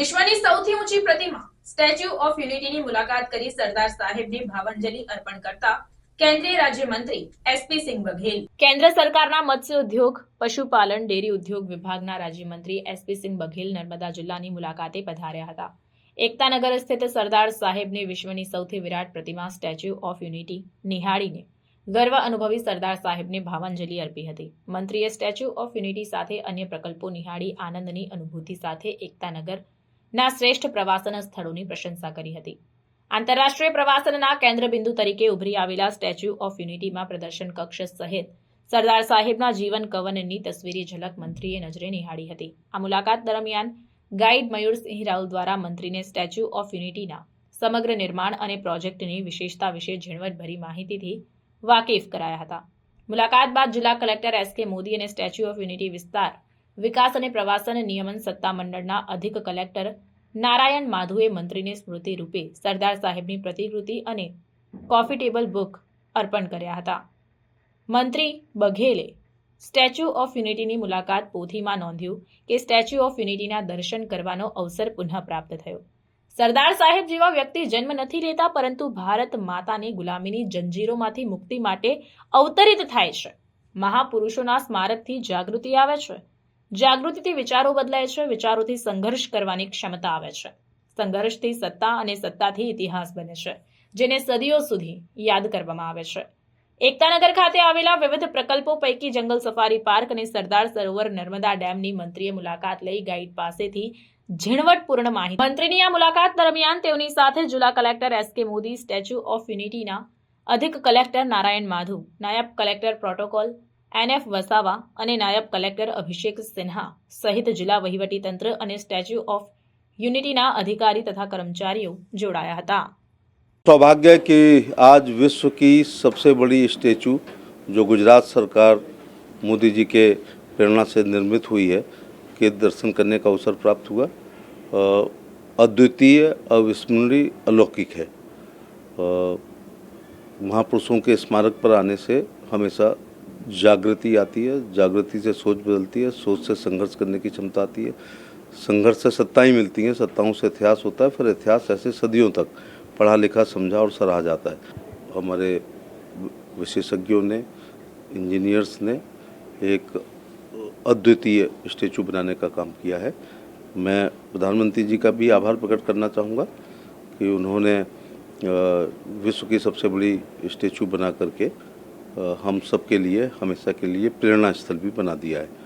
વિશ્વની સૌથી ઊંચી પ્રતિમા, સ્ટેચ્યુ ઓફ યુનિટીની મુલાકાત કરી સરદાર સાહેબને ભાવાંજલિ અર્પણ કરતા કેન્દ્રીય રાજ્યમંત્રી એસપી સિંહ બઘેલ. કેન્દ્ર સરકારના મત્સ્ય ઉદ્યોગ, પશુપાલન, ડેરી ઉદ્યોગ વિભાગના રાજ્યમંત્રી એસપી સિંહ બઘેલ નર્મદા જિલ્લાની મુલાકાતે પધાર્યા હતા. એકતાનગર સ્થિત સરદાર સાહેબની વિશ્વની સૌથી વિરાટ પ્રતિમા, સ્ટેચ્યુ ઓફ યુનિટી નિહાળીને ગર્વ અનુભવી સરદાર સાહેબને ભાવાંજલિ અર્પી હતી. મંત્રીએ સ્ટેચ્યુ ઓફ યુનિટી સાથે અન્ય પ્રકલ્પો નિહાળી આનંદની અનુભૂતિ સાથે એકતાનગર ના શ્રેષ્ઠ પ્રવાસન સ્થળોની પ્રશંસા કરી હતી. આંતરરાષ્ટ્રીય પ્રવાસનના કેન્દ્રબિંદુ તરીકે ઉભરી આવેલા સ્ટેચ્યુ ઓફ યુનિટીમાં પ્રદર્શન કક્ષ સહિત સરદાર સાહેબના જીવન કવનની તસવીરી ઝલક મંત્રીએ નજરે નિહાળી હતી. આ મુલાકાત દરમિયાન ગાઈડ મયુરસિંહ રાઉલ દ્વારા મંત્રીને સ્ટેચ્યુ ઓફ યુનિટીના સમગ્ર નિર્માણ અને પ્રોજેક્ટની વિશેષતા વિશે ઝીણવટભરી માહિતીથી વાકેફ કરાયા હતા. મુલાકાત બાદ જિલ્લા કલેક્ટર એસ કે મોદી અને સ્ટેચ્યુ ઓફ યુનિટી વિસ્તાર વિકાસ અને પ્રવાસન નિયમન સત્તામંડળના અધિક કલેક્ટર નારાયણ માધુએ મંત્રીને સ્મૃતિ રૂપે સરદાર સાહેબની પ્રતિકૃતિ અને કોફી ટેબલ બુક અર્પણ કર્યા હતા. મંત્રી બઘેલે સ્ટેચ્યુ ઓફ યુનિટીની મુલાકાત પોથીમાં નોંધ્યું કે સ્ટેચ્યુ ઓફ યુનિટીના દર્શન કરવાનો અવસર પુનઃ પ્રાપ્ત થયો. સરદાર સાહેબ જેવા વ્યક્તિ જન્મ નથી લેતા, પરંતુ ભારત માતાની ગુલામીની જંજીરોમાંથી મુક્તિ માટે અવતરિત થાય છે. મહાપુરુષોના સ્મારકથી જાગૃતિ આવે છે. જાગૃતિથી વિચારો બદલાય છે, વિચારોથી સંઘર્ષ કરવાની ક્ષમતા આવે છે. સંઘર્ષથી સત્તા અને સત્તાથી ઇતિહાસ બને છે, જેને સદીઓ સુધી યાદ કરવામાં આવે છે. એકતાનગર ખાતે આવેલા વિવિધ પ્રકલ્પો પૈકી જંગલ સફારી પાર્ક અને સરદાર સરોવર નર્મદા ડેમની મંત્રીએ મુલાકાત લઈ ગાઈડ પાસેથી ઝીણવટપૂર્ણ માહિતી. મંત્રીની આ મુલાકાત દરમિયાન તેઓની સાથે જિલ્લા કલેક્ટર એસ કે મોદી, સ્ટેચ્યુ ઓફ યુનિટીના અધિક કલેક્ટર નારાયણ માધુ, નાયબ કલેક્ટર પ્રોટોકોલ એનએફ વસાવા અને નાયબ કલેક્ટર અભિષેક સિન્હા સહિત જિલ્લા વહીવટીતંત્ર અને સ્ટેચ્યુ ઓફ યુનિટીના અધિકારી તથા કર્મચારીઓ જોડાયા હતા सौभाग्य है कि आज विश्व की सबसे बड़ी स्टेचू जो गुजरात सरकार मोदी जी के प्रेरणा से निर्मित हुई है के दर्शन करने का अवसर प्राप्त हुआ अ, अद्वितीय अविस्मरणीय अलौकिक है अ, महापुरुषों के स्मारक पर आने से हमेशा जागृति आती है, जागृति से सोच बदलती है, सोच से संघर्ष करने की क्षमता आती है। संघर्ष से सत्ताएँ मिलती हैं, सत्ताओं से इतिहास होता है, फिर इतिहास ऐसे सदियों तक पढ़ा, लिखा, समझा और सराहा जाता है। हमारे विशेषज्ञों ने, इंजीनियर्स ने एक अद्वितीय स्टेचू बनाने का काम किया है। मैं प्रधानमंत्री जी का भी आभार प्रकट करना चाहूँगा कि उन्होंने विश्व की सबसे बड़ी स्टेचू बना करके हम सब के लिए हमेशा के लिए प्रेरणा स्थल भी बना दिया है